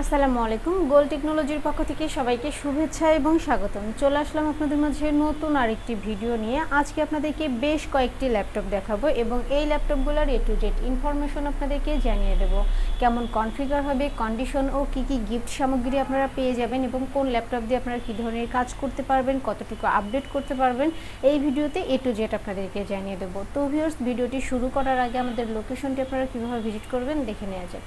আসসালামু আলাইকুম। গোল টেকনোলজির পক্ষ থেকে সবাইকে শুভেচ্ছা এবং স্বাগতম। চলে আসলাম আপনাদের মাঝে নতুন আরেকটি ভিডিও নিয়ে। আজকে আপনাদেরকে বেশ কয়েকটি ল্যাপটপ দেখাবো এবং এই ল্যাপটপগুলোর এ টু জেড ইনফরমেশন আপনাদেরকে জানিয়ে দেব। কেমন কনফিগার হবে কন্ডিশন ও কি কি গিফট সামগ্রী আপনারা পেয়ে যাবেন এবং কোন ল্যাপটপ দিয়ে আপনারা কী ধরনের কাজ করতে পারবেন, কতটুকু আপডেট করতে পারবেন, এই ভিডিওতে এ টু জেড আপনাদেরকে জানিয়ে দেবো। তো ভিউয়ার্স ভিডিওটি শুরু করার আগে আমাদের লোকেশনটি আপনারা কীভাবে ভিজিট করবেন দেখে নেওয়া যাক।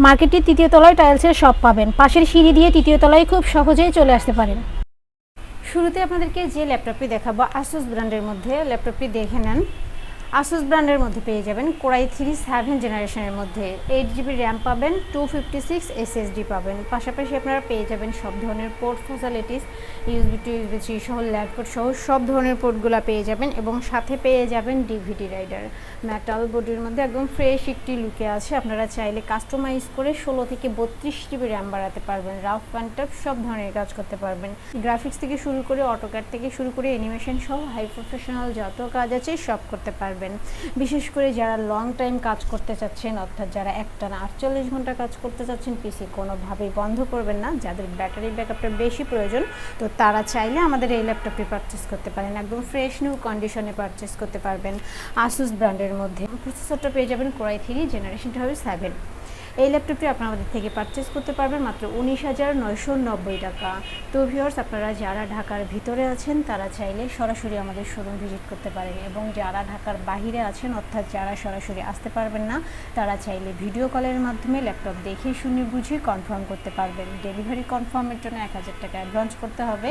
মার্কেটটির তৃতীয় তলায় টাইলসের শপ পাবেন। পাশের সিঁড়ি দিয়ে তৃতীয় তলায় খুব সহজেই চলে আসতে পারেন। শুরুতে আপনাদেরকে যে ল্যাপটপটি দেখাবো আসুস ব্র্যান্ডের মধ্যে ল্যাপটপটি দেখে নেন। আসুস ব্র্যান্ডের মধ্যে পেয়ে যাবেন কোরাই থ্রি সেভেন জেনারেশনের মধ্যে। এইট জিবি র্যাম পাবেন টু ফিফটি সিক্স এসএসডি পাবেন। পাশাপাশি আপনারা পেয়ে যাবেন সব ধরনের port facilities USB two USB three সহ ল্যাপটপ সহ সব ধরনের পোর্টগুলো পেয়ে যাবেন এবং সাথে পেয়ে যাবেন ডিভিডি রাইডার মেটাল বডির মধ্যে একদম ফ্রেশ একটি লুকে আছে। আপনারা চাইলে কাস্টমাইজ করে ষোলো থেকে বত্রিশ জিবি র্যাম বাড়াতে পারবেন। রাফ প্যান্টাপ সব ধরনের কাজ করতে পারবেন। গ্রাফিক্স থেকে শুরু করে অটোক্যাড থেকে শুরু করে অ্যানিমেশন সহ হাই প্রফেশনাল যত কাজ আছে সব করতে পারবেন। বিশেষ করে যারা লং টাইম কাজ করতে চাচ্ছেন, অর্থাৎ যারা একটানা আটচল্লিশ ঘণ্টা কাজ করতে চাচ্ছেন পিসি কোনোভাবেই বন্ধ করবেন না। যাদের ব্যাটারি ব্যাকআপটা বেশি প্রয়োজন, তো তারা চাইলে আমাদের এই ল্যাপটপটি পারচেস করতে পারেন। একদম ফ্রেশ নিউ কন্ডিশনে পারচেস করতে পারবেন আসুস ব্র্যান্ডের মধ্যে। প্রসেসরটা পেয়ে যাবেন কোরাই থ্রি জেনারেশনটা হবে সেভেন এই ল্যাপটপটি আপনারা আমাদের থেকে পারচেস করতে পারবেন মাত্র উনিশ হাজার নয়শো নব্বই টাকা। তো ভিউয়ার্স আপনারা যারা ঢাকার ভিতরে আছেন, তারা চাইলে সরাসরি আমাদের শোরুম ভিজিট করতে পারেন এবং যারা ঢাকার বাহিরে আছেন, অর্থাৎ যারা সরাসরি আসতে পারবেন না, তারা চাইলে ভিডিও কলের মাধ্যমে ল্যাপটপ দেখে শুনে বুঝে কনফার্ম করতে পারবেন। ডেলিভারি কনফার্মের জন্য এক হাজার টাকা অ্যাডভান্স করতে হবে।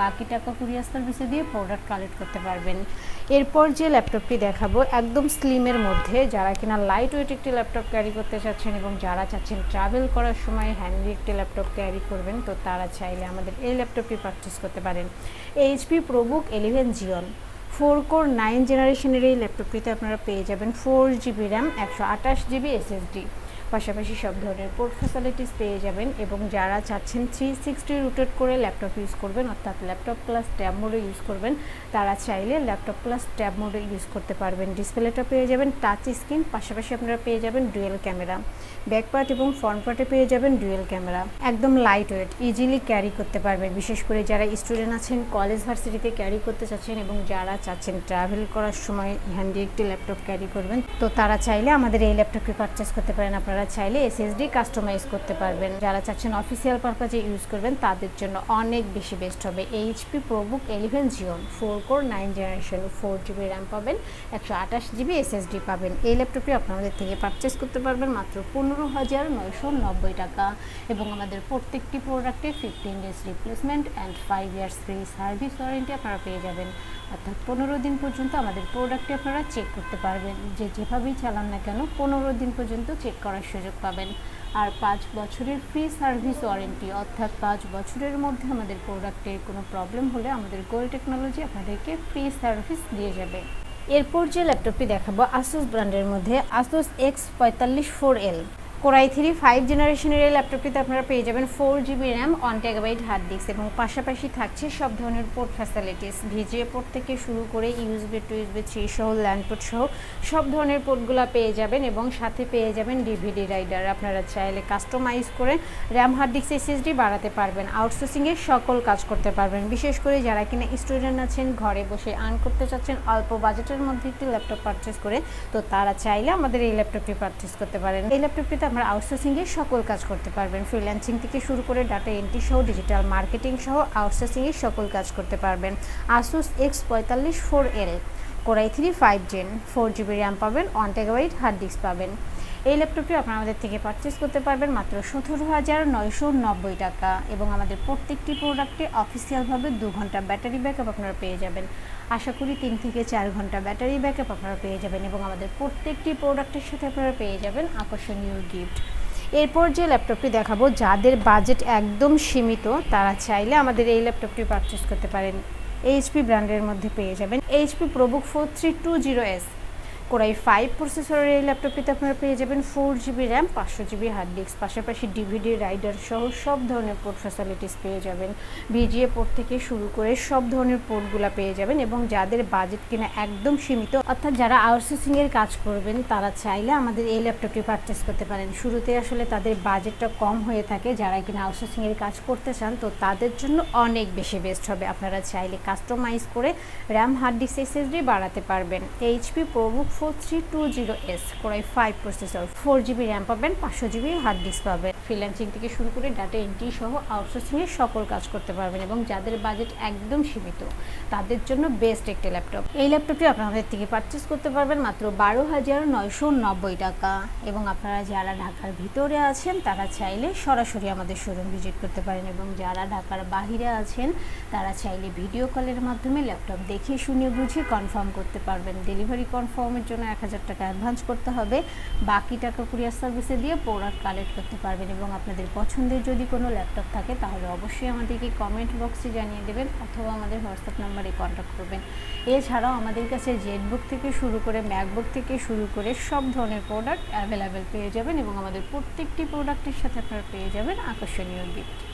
বাকি টাকা কুরিয়ার সার্ভিসে দিয়ে প্রোডাক্ট কালেক্ট করতে পারবেন। এরপর যে ল্যাপটপটি দেখাবো, একদম স্লিমের মধ্যে, যারা কিনা লাইট ওয়েট একটি ল্যাপটপ ক্যারি করতে চাচ্ছেন এবং যারা চাচ্ছেন ট্রাভেল করার সময় হ্যান্ডি একটি ল্যাপটপ ক্যারি করবেন, তো তারা চাইলে আমাদের এই ল্যাপটপটি পারচেস করতে পারেন। HP ProBook eleven Xeon four core nine জেনারেশনের এই ল্যাপটপটিতে আপনারা পেয়ে যাবেন ফোর জিবি র্যাম একশো আঠাশ জিবি এসএসডি পাশাপাশি সব ধরনের পোর্ট ফ্যাসিলিটিস পেয়ে যাবেন এবং যারা চাচ্ছেন থ্রি সিক্সটি রুটেড করে ল্যাপটপ ইউজ করবেন, অর্থাৎ ল্যাপটপ প্লাস ট্যাব মোডে ইউজ করবেন, তারা চাইলে ল্যাপটপ প্লাস ট্যাব মোডে ইউজ করতে পারবেন। ডিসপ্লেটা পেয়ে যাবেন টাচ স্ক্রিন পাশাপাশি আপনারা পেয়ে যাবেন ডুয়েল ক্যামেরা ব্যাক পার্ট এবং ফ্রন্ট পার্টে পেয়ে যাবেন ডুয়েল ক্যামেরা একদম লাইট ওয়েট ইজিলি ক্যারি করতে পারবেন। বিশেষ করে যারা স্টুডেন্ট আছেন কলেজ ভার্সিটিতে ক্যারি করতে চাচ্ছেন এবং যারা চাচ্ছেন ট্রাভেল করার সময় হ্যান্ডি একটি ল্যাপটপ ক্যারি করবেন, তো তারা চাইলে আমাদের এই ল্যাপটপটি পারচেস করতে পারেন। আপনারা চাইলে এসএসডি কাস্টমাইজ করতে পারবেন। যারা চাচ্ছেন অফিসিয়াল পারপাজে ইউজ করবেন, তাদের জন্য অনেক বেশি বেস্ট হবে। HP ProBook eleven Xeon four core nine generation four GB RAM পাবেন। একশো আঠাশ জিবি এসএসডি পাবেন। এই ল্যাপটপটি আপনাদের থেকে পারচেস করতে পারবেন মাত্র পনেরো হাজার নয়শো নব্বই টাকা। এবং আমাদের প্রত্যেকটি প্রোডাক্টে fifteen days replacement and five years free service warranty আপনারা পেয়ে যাবেন। অর্থাৎ পনেরো দিন পর্যন্ত আমাদের প্রোডাক্টটি আপনারা চেক করতে পারবেন। যে যেভাবেই চালান না কেন, পনেরো দিন পর্যন্ত চেক করার সুযোগ পাবেন। আর পাঁচ বছরের ফ্রি সার্ভিস ওয়ারেন্টি অর্থাৎ পাঁচ বছরের মধ্যে আমাদের প্রোডাক্টের কোনো প্রবলেম হলে আমাদের গোল টেকনোলজি আপনাদেরকে ফ্রি সার্ভিস দিয়ে যাবে। এরপর যে ল্যাপটপটি দেখাবো আসুস ব্র্যান্ডের মধ্যে আসুস এক্স পঁয়তাল্লিশ four L core i three five জেনারেশনের এই ল্যাপটপটিতে আপনারা পেয়ে যাবেন four GB RAM one terabyte hard disk এবং পাশাপাশি থাকছে সব ধরনের পোর্ট ফ্যাসিলিটিস ভিজিএ পোর্ট থেকে শুরু করে ইউএসবি টু ইউএসবি থ্রি সহ ল্যান্ড পোর্ট সহ সব ধরনের পোর্টগুলো পেয়ে যাবেন এবং সাথে পেয়ে যাবেন ডিভিডি রাইডার আপনারা চাইলে কাস্টমাইজ করে র্যাম হার্ড ডিস্ক এসএসডি বাড়াতে পারবেন আউটসোর্সিংয়ের সকল কাজ করতে পারবেন। বিশেষ করে যারা কিনা স্টুডেন্ট আছেন, ঘরে বসে আর্ন করতে চাচ্ছেন, অল্প বাজেটের মধ্যে একটি ল্যাপটপ পারচেস করে, তো তারা চাইলে আমাদের এই ল্যাপটপটি পারচেস করতে পারেন। এই ল্যাপটপটিতে আমরা আউটসোর্সিংয়ের সকল কাজ করতে পারবেন। ফ্রিল্যান্সিং থেকে শুরু করে ডাটা এন্ট্রি সহ ডিজিটাল মার্কেটিং সহ আউটসোর্সিংয়ের সকল কাজ করতে পারবেন। আসুস এক্স পঁয়তাল্লিশ four L core i three five gen four GB RAM পাবেন ওয়ান টেগাবাইট হার্ড ডিস্ক পাবেন। এই ল্যাপটপটি আপনারা আমাদের থেকে পারচেস করতে পারবেন মাত্র সতেরো হাজার নয়শো নব্বই টাকা এবং আমাদের প্রত্যেকটি প্রোডাক্টে অফিসিয়ালভাবে দু ঘণ্টা ব্যাটারি ব্যাকআপ আপনারা পেয়ে যাবেন। আশা করি তিন থেকে চার ঘণ্টা ব্যাটারি ব্যাকআপ আপনারা পেয়ে যাবেন এবং আমাদের প্রত্যেকটি প্রোডাক্টের সাথে আপনারা পেয়ে যাবেন আকর্ষণীয় গিফট এরপর যে ল্যাপটপটি দেখাবো, যাদের বাজেট একদম সীমিত, তারা চাইলে আমাদের এই ল্যাপটপটি পারচেস করতে পারেন। এইচপি ব্র্যান্ডের মধ্যে পেয়ে যাবেন। HP ProBook four three two zero S core i five প্রসেসরের এই ল্যাপটপটিতে আপনারা পেয়ে যাবেন ফোর জিবি র্যাম পাঁচশো জিবি হার্ড ডিস্ক পাশাপাশি ডিভিডি রাইডার সহ সব ধরনের পোর্ট ফ্যাসিলিটিস পেয়ে যাবেন। ভিজিএ পোর্ট থেকে শুরু করে সব ধরনের পোর্টগুলো পেয়ে যাবেন এবং যাদের বাজেট কিনা একদম সীমিত, অর্থাৎ যারা আউটসোর্সিং এর কাজ করবেন, তারা চাইলে আমাদের এই ল্যাপটপটি পারচেস করতে পারেন। শুরুতে আসলে তাদের বাজেটটা কম হয়ে থাকে, যারা কিনা আউটসোর্সিং এর কাজ করতে চান, তো তাদের জন্য অনেক বেশি বেস্ট হবে। আপনারা চাইলে কাস্টমাইজ করে র্যাম হার্ড ডিস্ক এসএসডি বাড়াতে পারবেন। HP ProBook four three two zero S core i five processor four GB RAM পাবেন, পাঁচশো জিবি হার্ড ডিস্ক পাবেন। ফ্রিল্যান্সিং থেকে শুরু করে ডাটা এন্ট্রি সহ আউটসোর্সিং এর সকল কাজ করতে পারবেন এবং যাদের বাজেট একদম সীমিত, তাদের জন্য বেস্ট একটি ল্যাপটপ এই ল্যাপটপটি আপনাদের থেকে পারচেস করতে পারবেন মাত্র বারো হাজার নয়শো নব্বই টাকা এবং আপনারা যারা ঢাকার ভিতরে আছেন, তারা চাইলে সরাসরি আমাদের শোরুম ভিজিট করতে পারেন এবং যারা ঢাকার বাহিরে আছেন, তারা চাইলে ভিডিও কলের মাধ্যমে ল্যাপটপ দেখে, শুনে, বুঝে কনফার্ম করতে পারবেন। ডেলিভারি কনফার্মের জন্য এক হাজার টাকা অ্যাডভান্স করতে হবে। বাকি টাকা কুরিয়ার সার্ভিসে দিয়ে প্রোডাক্ট কালেক্ট করতে পারবেন এবং আপনাদের পছন্দের যদি কোনো ল্যাপটপ থাকে, তাহলে অবশ্যই আমাদেরকে কমেন্ট বক্সে জানিয়ে দেবেন অথবা আমাদের হোয়াটসঅ্যাপ নাম্বারে কন্ট্যাক্ট করবেন। এছাড়াও আমাদের কাছে জেটবুক থেকে শুরু করে ম্যাকবুক থেকে শুরু করে সব ধরনের প্রোডাক্ট অ্যাভেলেবেল পেয়ে যাবেন এবং আমাদের প্রত্যেকটি প্রোডাক্টের সাথে আপনারা পেয়ে যাবেন আকর্ষণীয় গিফট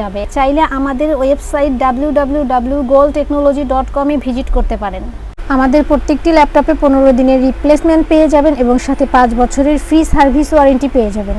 যাবে। চাইলে আমাদের website W W W Goal Technology dot visit করতে পারেন। আমাদের প্রত্যেকটি ল্যাপটপে পনেরো দিনের রিপ্লেসমেন্ট পেয়ে যাবেন এবং সাথে পাঁচ বছরের ফ্রি সার্ভিস ওয়ারেন্টি পেয়ে যাবেন।